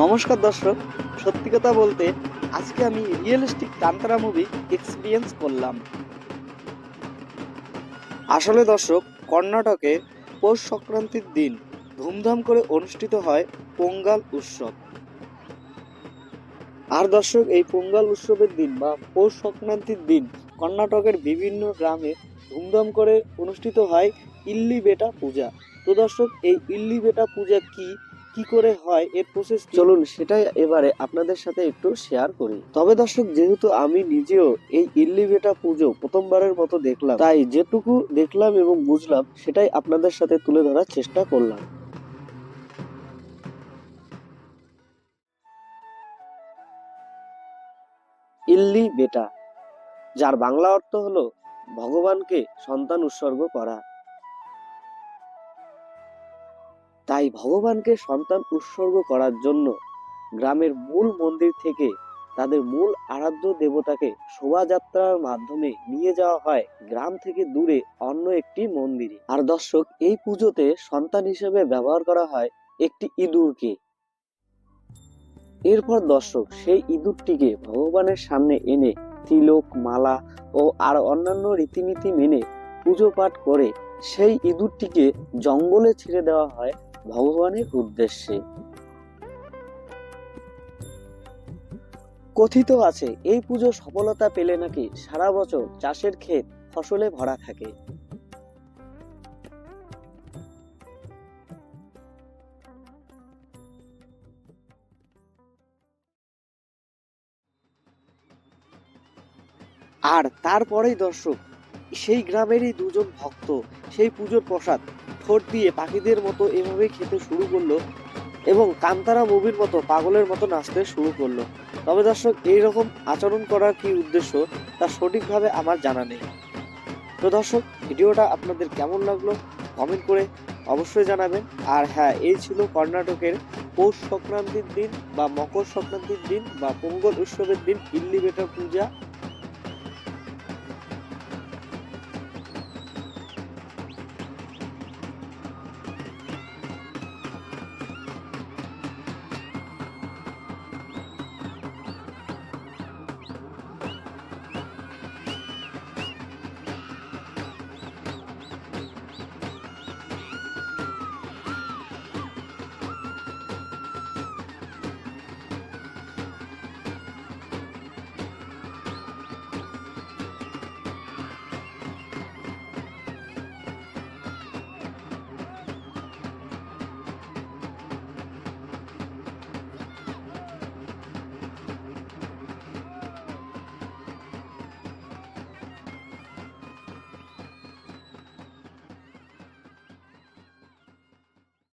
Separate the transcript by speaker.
Speaker 1: নমস্কার দর্শক, সত্যি কথা বলতে আজকে আমি রিয়েলিস্টিক কান্তারা মুভি এক্সপিরিয়েন্স করলাম। আসলে দর্শক, কর্ণাটকে পৌষ সংক্রান্তির দিন ধুমধাম করে অনুষ্ঠিত হয় পোঙ্গাল উৎসব। আর দর্শক, এই পোঙ্গাল উৎসবের দিন বা পৌষ সংক্রান্তির দিন কর্ণাটকের বিভিন্ন গ্রামে ধুমধাম করে অনুষ্ঠিত হয় ইল্লি বেটা পূজা। তো দর্শক, এই ইল্লি বেটা পূজা কি কি করে হয় এর প্রসেস চলুন সেটাই এবারে আপনাদের সাথে একটু শেয়ার করি। তবে দর্শক, যেহেতু আমি নিজেও এই ইল্লিবেটা পুজো প্রথমবারের মতো দেখলাম, তাই যেটুকু দেখলাম এবং বুঝলাম, সেটাই আপনাদের সাথে তুলে ধরার চেষ্টা করলাম। ইল্লি বেটা যার বাংলা অর্থ হলো ভগবানকে সন্তান উৎসর্গ করা। তাই ভগবানকে সন্তান উৎসর্গ করার জন্য গ্রামের মূল মন্দির থেকে তাদের মূল আরাধ্য দেবতাকে শোভাযাত্রার মাধ্যমে নিয়ে যাওয়া হয় গ্রাম থেকে দূরে অন্য একটি মন্দিরে। আর দর্শক, এই পুজোতে সন্তান হিসেবে ব্যবহার করা হয় একটি ইঁদুরকে। এরপর দর্শক, সেই ইঁদুরটিকে ভগবানের সামনে এনে তিলক মালা ও আর অন্যান্য রীতিনীতি মেনে পুজো পাঠ করে সেই ইঁদুরটিকে জঙ্গলে ছেড়ে দেওয়া হয় ভগবানের উদ্দেশ্যে। কথিত আছে, এই পুজো সফলতা পেলে নাকি সারা বছর চাষের ক্ষেত ফসলে ভরা থাকে। আর তারপরেই দর্শক সেই গ্রামেরই দুজন ভক্ত। সেই পুজোর প্রসাদ, ঠোঁট দিয়ে পাখিদের মতো এভাবে খেতে শুরু করল এবং কান্তারা মুভির মতো পাগলের মতো নাচতে শুরু করল। তবে দর্শক, এইরকম আচরণ করার কি উদ্দেশ্য, তা সঠিকভাবে আমার জানা নেই। তো দর্শক, ভিডিওটা আপনাদের কেমন লাগল কমেন্ট করে অবশ্যই জানাবেন। আর হ্যাঁ এই ছিল কর্ণাটকের পৌষ সংক্রান্তির দিন বা মকর সংক্রান্তির দিন বা পোঙ্গল উৎসবের দিন ইল্লিবেটার পূজা।